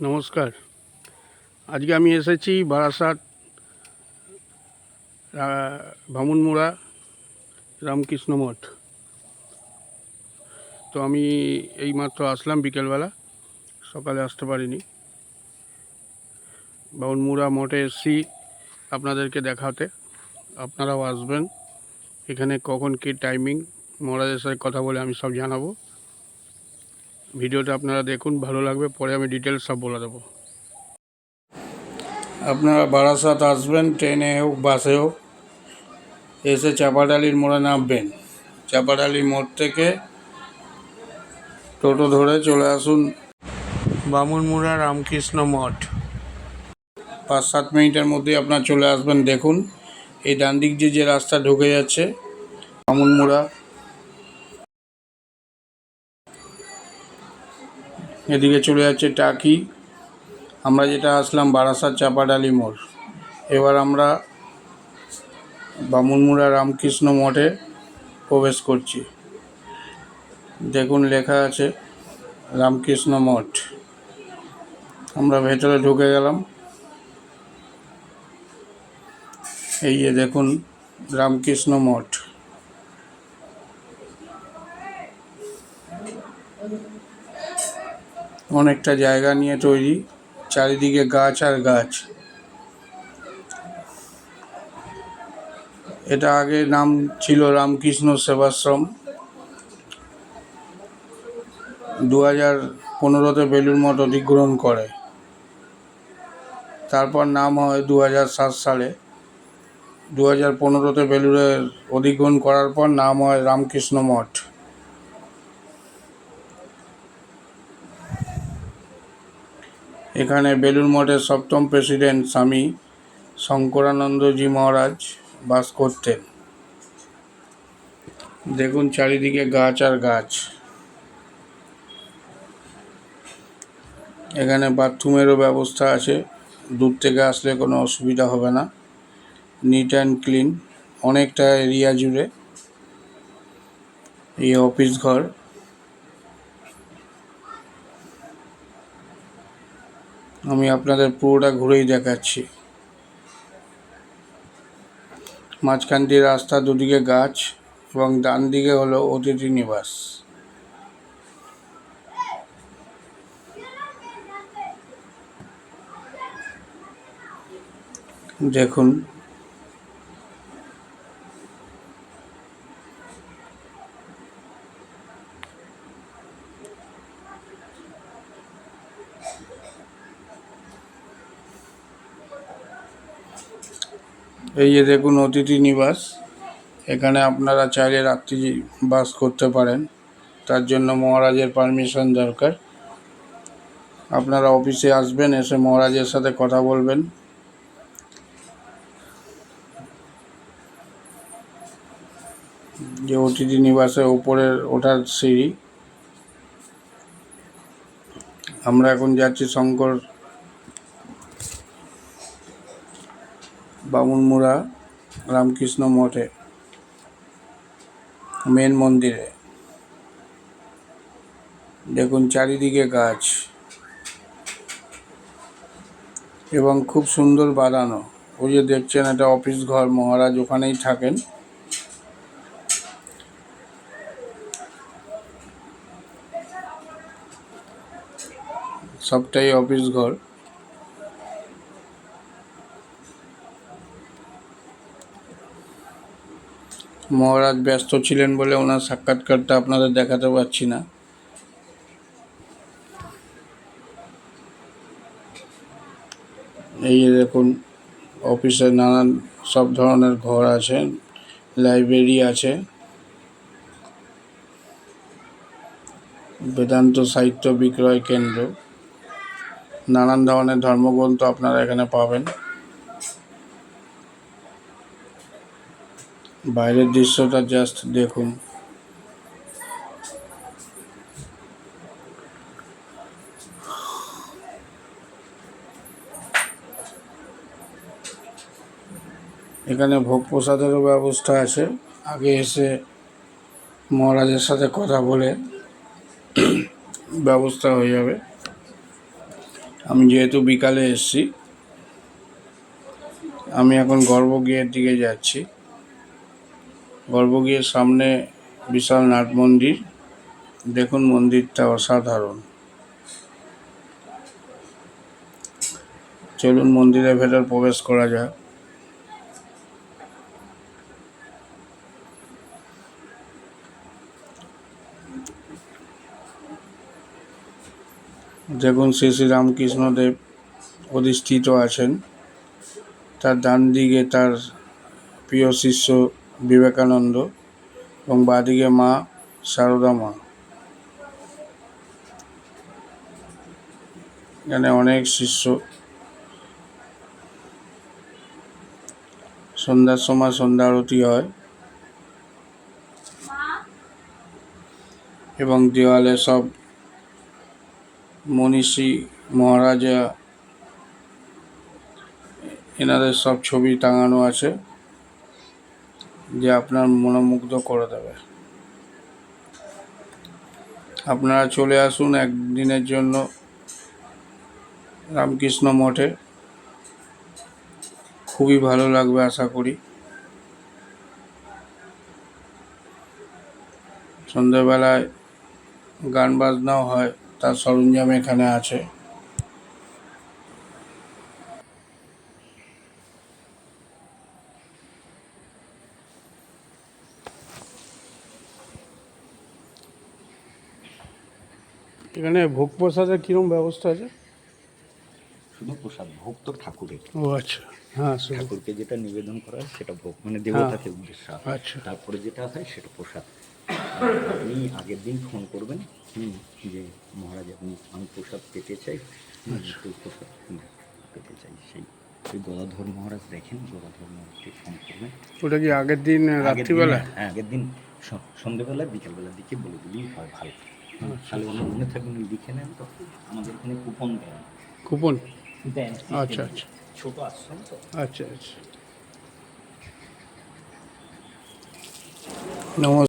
নমস্কার। আজকে আমি এসেছি বারাসাত আহ, বামুনমুড়া রামকৃষ্ণ মঠ। তো আমি এইমাত্র আসলাম বিকেলবেলা সকালে আসতে পারিনি। বামুনমুড়া মঠে এসছি আপনাদেরকে দেখাতে। আপনারাও আসবেন। এখানে কখন কী টাইমিং মহারাজের সাথে কথা বলে আমি সব জানাব। ভিডিওটা আপনারা দেখুন, ভালো লাগবে, পরে আমি ডিটেলস সব বলে দেবো। আপনারা বারাসাত আসবেন, ট্রেনে হোক, বাসে হোক, এসে চাপাডালির মোড়ে নামবেন। চাপাডালির মোড় থেকে টোটো ধরে চলে আসুন বামুনমুড়া রামকৃষ্ণ মঠ। পাঁচ সাত মিনিটের মধ্যে আপনার চলে আসবেন, দেখুন। এই ডান দিক দিয়ে যে রাস্তা ঢুকে যাচ্ছে, বামুনমুড়া এদিকে চলে যাচ্ছে টাকি। আমরা যেটা আসলাম বারাসাত চাপাডালি মোড়। এবার আমরা বামুনমুড়া রামকৃষ্ণ মঠে প্রবেশ করছি। দেখুন লেখা আছে রামকৃষ্ণ মঠ। আমরা ভেতরে ঢুকে গেলাম। এই যে দেখুন রামকৃষ্ণ মঠ। অনেকটা জায়গা নিয়ে তৈরি, চারিদিকে গাছ আর গাছ। এটা আগে নাম ছিল রামকৃষ্ণ সেবাশ্রম। দু হাজার পনেরোতে বেলুর মঠ অধিগ্রহণ করে। তারপর নাম হয় দু সাত সালে। দু হাজার পনেরোতে বেলুরের অধিগ্রহণ করার পর নাম হয় রামকৃষ্ণ মঠ। এখানে বেলুর মঠের সপ্তম প্রেসিডেন্ট স্বামী শঙ্করানন্দজি মহারাজ বাস করতেন। দেখুন চারিদিকে গাছ আর গাছ। এখানে বাথরুমেরও ব্যবস্থা আছে। দূর থেকে আসলে কোনো অসুবিধা হবে না। নিট অ্যান্ড ক্লিন অনেকটা এরিয়া জুড়ে। এই অফিস ঘর। আমি আপনাদের পুরোটা ঘুরেই দেখাচ্ছি। মাঝখান দিয়ে রাস্তা, দুদিকে গাছ এবং ডান দিকে হলো অতিথি নিবাস। দেখুন এই যে দেখুন অতিথি নিবাস, এখানে আপনারা চাইলে রাত্রি বাস করতে পারেন। তার জন্য মহারাজের পারমিশন দরকার। আপনারা অফিসে আসবেন, এসে মহারাজের সাথে কথা বলবেন। যে অতিথি নিবাসের উপরের ওঠার সিঁড়ি। আমরা এখন যাচ্ছি শঙ্কর বামুনমুড়া, রামকৃষ্ণ মঠে, মেন মন্দিরে। দেখুন চারিদিকে গাছ এবং খুব সুন্দর বানানো। ওই যে দেখছেন এটা অফিস ঘর, মহারাজ ওখানেই থাকেন। সবটাই অফিস ঘর। মহারাজ ব্যস্ত ছিলেন বলে ওনার সাক্ষাৎকারটা আপনাদের দেখাতে পারছি না। এই দেখুন, অফিসে নানান সব ধরনের ঘর আছে, লাইব্রেরি আছে। বেদান্ত সাহিত্য বিক্রয় কেন্দ্র। নানান ধরনের ধর্মগ্রন্থ আপনারা এখানে পাবেন। বাইরের দৃশ্যটা জাস্ট দেখুন। এখানে ভোগ প্রসাদেরও ব্যবস্থা আছে। আগে এসে মহারাজের সাথে কথা বলে ব্যবস্থা হয়ে যাবে। আমি যেহেতু বিকালে এসেছি, আমি এখন গর্ভগৃহের দিকে যাচ্ছি। গর্ভগৃহের সামনে বিশাল নাট মন্দির। দেখুন মন্দিরটা অসাধারণ। চলুন মন্দিরের ভেতর প্রবেশ করা যাক। দেখুন শ্রী শ্রী রামকৃষ্ণদেব অধিষ্ঠিত আছেন। তার ডান দিকে তার প্রিয় শিষ্য বিবেকানন্দ এবং বাঁদিকে মা সারদা মা। এখানে অনেক শিষ্য। সন্ধ্যার সময় সন্ধ্যা আরতি হয়। এবং দেওয়ালে সব মনীষী, মহারাজা, এনাদের সব ছবি টাঙানো আছে। যে আপনার মনোমুগ্ধ করে দেবে। আপনারা চলে আসুন একদিনের জন্য রামকৃষ্ণ মঠে। খুবই ভালো লাগবে আশা করি। সন্ধ্যেবেলায় গান বাজনাও হয়, তার সরঞ্জাম এখানে আছে। এখানে ভোগ প্রসাদের কিরম ব্যবস্থা আছে? শুধু প্রসাদ ভোগ তো ঠাকুরের। ও আচ্ছা। হ্যাঁ ঠাকুরকে যেটা নিবেদন করা হয় সেটা ভোগ মানে দেবতাকে উদ্দেশ্য আচ্ছা। তারপরে যেটা হয় সেটা প্রসাদ। আপনি আগের দিন ফোন করবেন হুম, যে মহারাজ আপনি আমি প্রসাদ পেতে চাই হুম, প্রসাদ পেতে চাই। সেই ওই গদাধর মহারাজ দেখেন গদাধর মহারাজকে ফোন করবেন। ওটা কি আগের দিন রাত্রিবেলা? হ্যাঁ আগের দিন সন্ধ্যেবেলা বিকেলবেলার দিকে বলে দিলেই হয় ভালো। তাহলে অন্য মনে থাকবেন ওই লিখে নেন তো। আমাদের এখানে কুপন দেন। কুপন দেন আচ্ছা, আচ্ছা। ছোট আশ্রম তো। আচ্ছা আচ্ছা। নমস্কার।